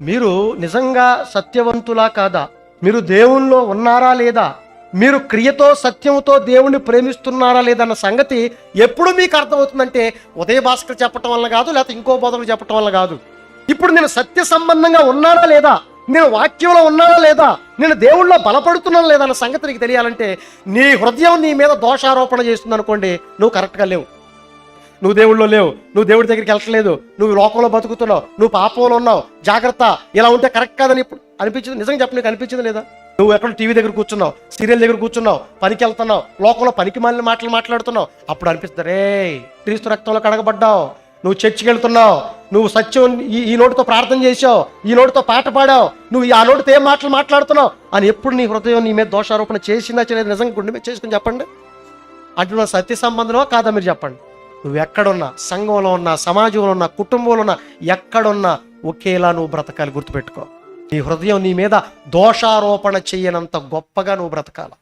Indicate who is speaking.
Speaker 1: మీరు నిజంగా సత్యవంతులా కాదా? మీరు దేవుణ్ణిలో ఉన్నారా లేదా? మీరు క్రియతో సత్యంతో దేవుణ్ణి ప్రేమిస్తున్నారా లేదా అన్న సంగతి ఎప్పుడు మీకు అర్థమవుతుందంటే ఉదయ భాస్కర్ చెప్పటం వల్ల కాదు లేకపోతే ఇంకో బోధకులు చెప్పటం వల్ల కాదు. ఇప్పుడు నేను సత్య సంబంధంగా ఉన్నానా లేదా? నేను వాక్యంలో ఉన్నానా లేదా? నేను దేవుళ్ళో బలపడుతున్నాను లేదా అన్న సంగతి నీకు తెలియాలంటే నీ హృదయం నీ మీద దోషారోపణ చేస్తుంది అనుకోండి నువ్వు కరెక్ట్గా లేవు. నువ్వు దేవుళ్ళో లేవు. నువ్వు దేవుడి దగ్గరికి వెళ్ళట్లేదు. నువ్వు లోకంలో బతుకుతున్నావు. నువ్వు పాపంలో ఉన్నావు. జాగ్రత్త. ఇలా ఉంటే కరెక్ట్ కాదని ఇప్పుడు అనిపించింది. నిజంగా చెప్పు నీకు అనిపించింది లేదా? నువ్వు ఎక్కడ టీవీ దగ్గర కూర్చున్నావు? సీరియల్ దగ్గర కూర్చున్నావు? పనికి వెళ్తున్నావు? లోకంలో పనికి మాలిన మాటలు మాట్లాడుతున్నావు? అప్పుడు అనిపిస్తుంది రే క్రీస్తు రక్తంలో కడగబడ్డావు. నువ్వు చర్చికి వెళ్తున్నావు. నువ్వు సత్యం ఈ ఈ నోటితో ప్రార్థన చేసావు ఈ నోటితో పాట పాడావు. నువ్వు ఆ నోటితో ఏం మాటలు మాట్లాడుతున్నావు? అని ఎప్పుడు నీ హృదయం నీ మీద దోషారోపణ చేసిందా చేయలేదు? నిజంగా గుండె మీద చేసుకుని చెప్పండి. అంటే సత్య సంబంధమా కాదా మీరు చెప్పండి? నువ్వు ఎక్కడున్నా సంఘంలో ఉన్నా సమాజంలో ఉన్నా కుటుంబంలో ఉన్నా ఎక్కడున్నా ఒకేలా నువ్వు బ్రతకాలి గుర్తుపెట్టుకో. నీ హృదయం నీ మీద దోషారోపణ చేయనంత గొప్పగా నువ్వు బ్రతకాల.